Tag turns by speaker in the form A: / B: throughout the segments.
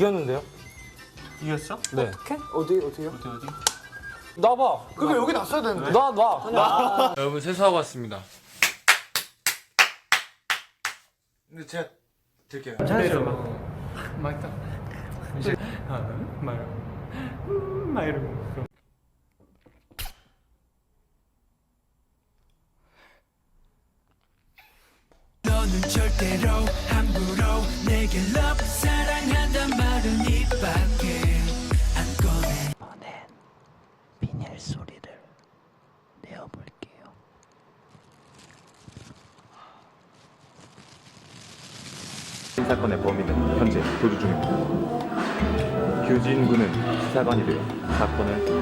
A: 이겼는데요?
B: 이겼어?
A: 네.
C: 어디 어디요?
B: 어디 어디?
A: 나봐.
C: 그럼 여기 놨어야 되는데.
A: 나 놔. 여러분 세수하고 왔습니다. 근데 제가 들게요.
B: 잘했어.
A: 맛있다.
B: 마요. 마이로.
D: 너는 절대로 함부로 내게 love 내어볼게요
E: 이 사건의 범인은 현재 도주 중입니다. 규진 군은 수사관이 되어 사건을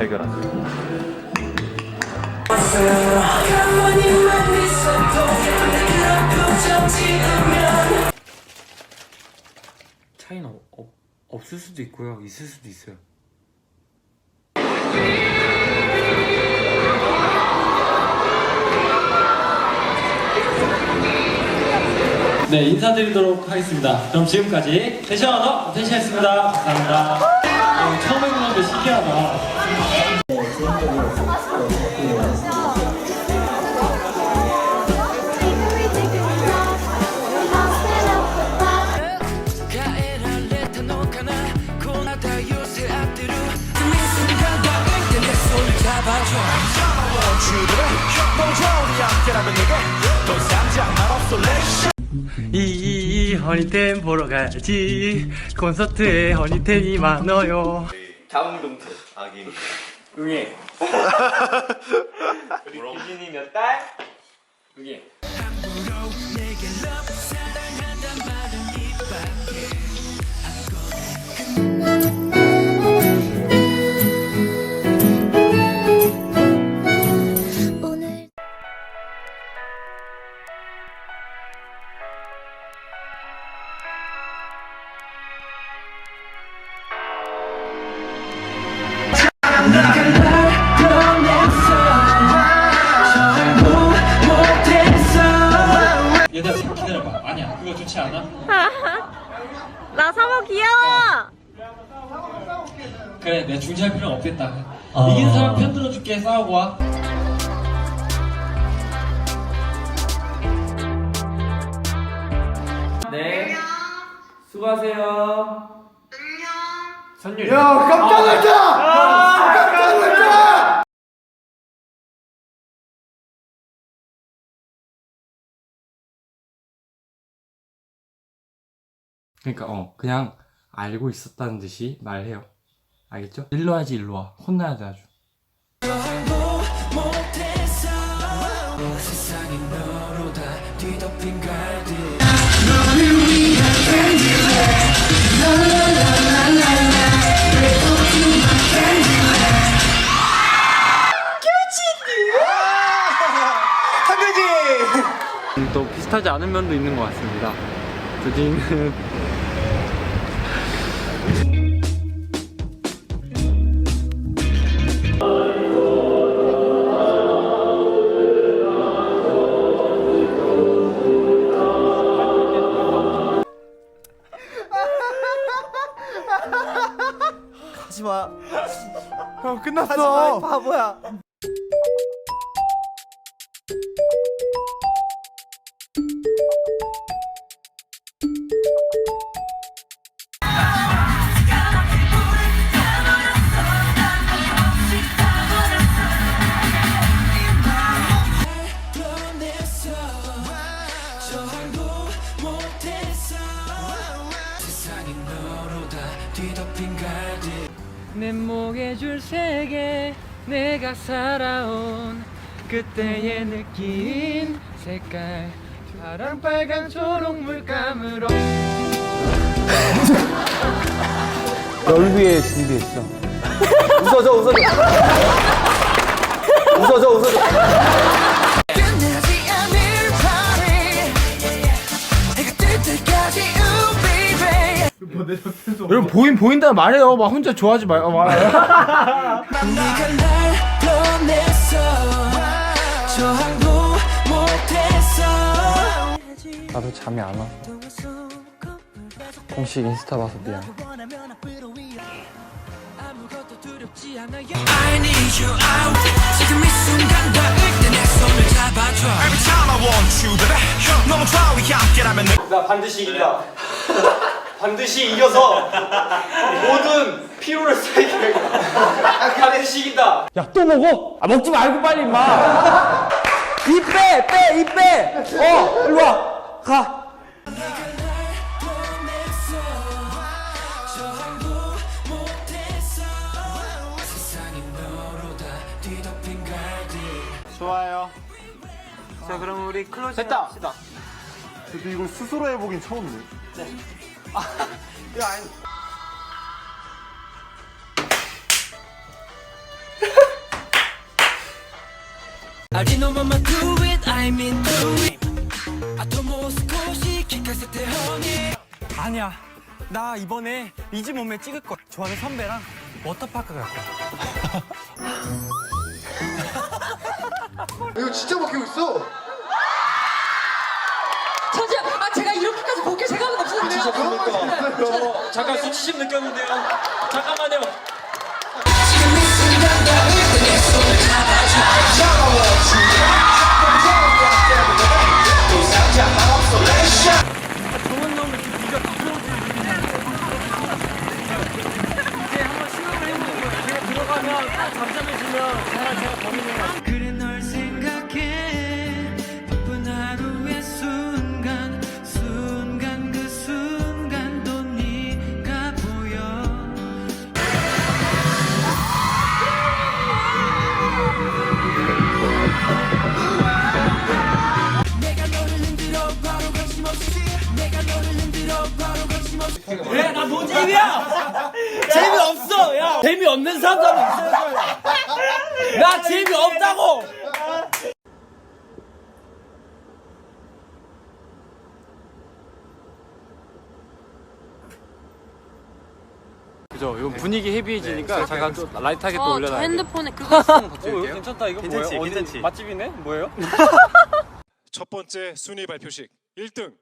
D: 지으면
B: 차이는 없, 없을 수도 있고요. 있을 수도 있어요.
F: 네, 인사드리도록 하겠습니다. 그럼 지금까지 텐션 언어 텐션했습니다. 감사합니다. 어, 처음 해보는데 신기하다. 이이이 허니텐 보러 가야지. 콘서트에 허니텐이 많아요.
E: 자웅동체 아기.
F: 응애. 우리 규진이 몇 달? 응애. 그래 내가 중지할 필요는 없겠다. 이긴 사람 편 들어줄게 싸우고 와. 네. 수고하세요. 선율이.
C: 야 깜짝 놀랐다. 깜짝 놀랐다.
A: 그러니까 어 그냥 알고 있었다는 듯이 말해요. 알겠죠? 일로 하지 일로 와. 혼나야 돼 아주.
D: 갈들
A: 또 비슷하지 않은 면도 있는 것 같습니다. 조진은
C: 끝났어. 바보야.
F: 내 목에 줄 세계 내가 살아온 그때의 느낀 색깔 파란 빨간 초록 물감으로
C: 널 위해 준비했어. 웃어줘 웃어줘. 웃어줘 웃어줘.
D: Baby
A: 여러분 보인 보인다 말해요. 막 혼자 좋아하지 말아요.
D: 네가 날저 항도 못했어
A: 나도 잠이 안 와. 공식 인스타 봐서 미안.
D: 아무것도 두렵지 않아요 I need you out 지금 이 순간 닿을 때내 손을 잡아줘 Every time I want you baby 너무 좋아 we 함께라면
F: 나 반드시 이긴다. 반드시 이겨서 모든 피로를 쌓이게 반드시 이긴다.
C: 야 또 먹어? 아 먹지 말고 빨리 임마 입빼빼입빼어 일로 와가
F: 좋아요. 자 그럼 우리 클로징 됐다. 합시다.
G: 근데 이걸 스스로 해보긴 처음이네.
D: 알지 너 맘만 do it I mean do it 아또 뭐少し 聞かせて honey
F: 아니야. 나 이번에 이지 몸매 찍을 거야. 좋아하는 선배랑 워터파크 갈 거야.
G: 이거 진짜 먹히고 있어.
F: 잠깐 수치심 느꼈는데요. 잠깐만요.
H: 없는 사람들은 있어요 나 재미없다고
F: 그죠. 이건 분위기 헤비해지니까 잠깐 좀 라이트하게 또
I: 어, 저
F: 올려놔야 돼.
I: 핸드폰에 그거 있어.
F: 어, 이거 괜찮다. 이거
J: 괜찮지,
F: 뭐예요? 어디
J: 괜찮지.
F: 맛집이네? 뭐예요?
K: 첫 번째 순위 발표식 1등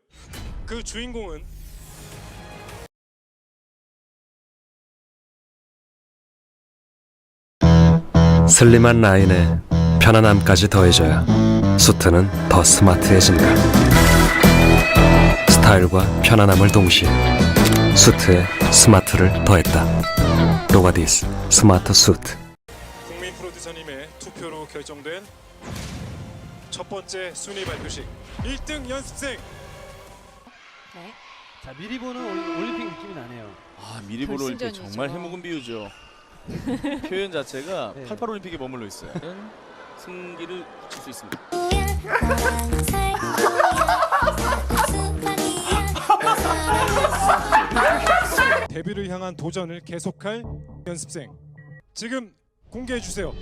K: 그 주인공은
L: 슬림한 라인에 편안함까지 더해져야 수트는 더 스마트해진다. 스타일과 편안함을 동시에 수트에 스마트를 더했다. 노가디스 스마트 수트.
K: 국민 프로듀서님의 투표로 결정된 첫 번째 순위 발표식 1등 연습생
H: 자 미리 보는 올- 올림픽 느낌이 나네요
J: 아 미리 보는 올림픽 정말 해묵은 비유죠. 표현 자체가 88 올림픽에 머물러 있어요. 승기를 붙일 수 있습니다.
K: 데뷔를 향한 도전을 계속할 연습생 지금 공개해 주세요